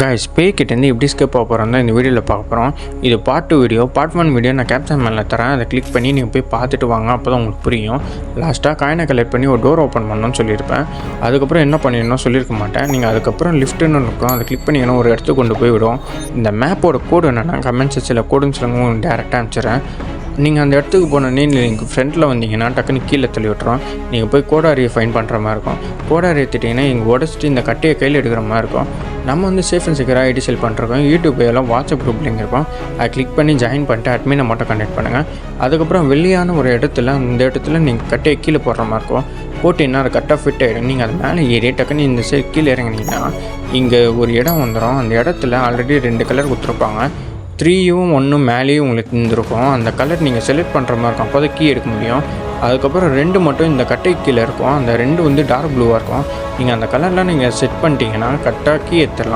Guys பேய்கிட்டேருந்து எப்படி scape ஆக போகிறோம் தான் இந்த வீடியோவில் பார்க்க போகிறோம் இது part two video part one video நான் கேப்சன் மேலே தரேன். அதை கிளிக் பண்ணி நீங்கள் போய் பார்த்துட்டு வாங்க. அப்போ தான் உங்களுக்கு புரியும். லாஸ்ட்டாக காயினை கலெக்ட் பண்ணி ஒரு டோர் ஓப்பன் பண்ணணும்னு சொல்லியிருப்பேன். அதுக்கப்புறம் என்ன பண்ணிடணும் சொல்லியிருக்க மாட்டேன். நீங்கள் அதுக்கப்புறம் லிஃப்ட்டுன்னு இருக்கும். அதை கிளிக் பண்ணிங்கன்னா ஒரு இடத்துக்கு கொண்டு போய் விடும் இந்த மேப்போட கோடு என்னென்னா கமெண்ட் செக்ஷனில் கோடுன்னு சொல்லுங்க. உங்களுக்கு டேரெக்டாக அனுப்பிச்சிடுறேன். நீங்கள் அந்த இடத்துக்கு போனோடனே நீங்கள் ஃப்ரெண்டில் வந்தீங்கன்னா டக்குன்னு கீழே தள்ளி விட்டுறோம் நீங்கள் போய் கோடாரியை ஃபைன் பண்ணுற மாதிரி இருக்கும். கோடாரியை திட்டிங்கன்னா இங்கே உடச்சிட்டு இந்த கட்டையை கையில் எடுக்கிற மாதிரி இருக்கும். நம்ம வந்து சேஃப் அண்ட் செக்யூராக ஐடி செல் பண்ணிருக்கோம் யூடியூப் எல்லாம் வாட்ஸ்அப் குரூப் லிங்க் இருக்கும். அதை கிளிக் பண்ணி ஜாயின் பண்ணிட்டு அட்மினை மட்டும் கண்டெக்ட் பண்ணுங்கள் அதுக்கப்புறம் வெளியான ஒரு இடத்துல அந்த இடத்துல நீங்கள் கட்டையை கீழே போடுற மாதிரி இருக்கும். போட்டிங்கன்னா அது கரெக்டாக ஃபிட் ஆகிடும் நீங்கள் அது மேலே ஏறி டக்குன்னு இந்த சைடு கீழே இறங்குனீங்கன்னா இங்கே ஒரு இடம் வந்துடும் அந்த இடத்துல ஆல்ரெடி ரெண்டு கலர் கொடுத்துருப்பாங்க. த்ரீயும் ஒன்றும் மேலேயும் உங்களுக்கு இருந்திருக்கும். அந்த கலர் நீங்கள் செலக்ட் பண்ணுற மாதிரி இருக்கும். அப்போ தான் கீ எடுக்க முடியும். அதுக்கப்புறம் ரெண்டு மட்டும் இந்த கட்டை கீழே இருக்கும். அந்த ரெண்டு வந்து டார்க் ப்ளூவாக இருக்கும். நீங்கள் அந்த கலர்லாம் நீங்கள் செட் பண்ணிட்டீங்கன்னா கரெக்டாக கீ எடுத்துடலாம்.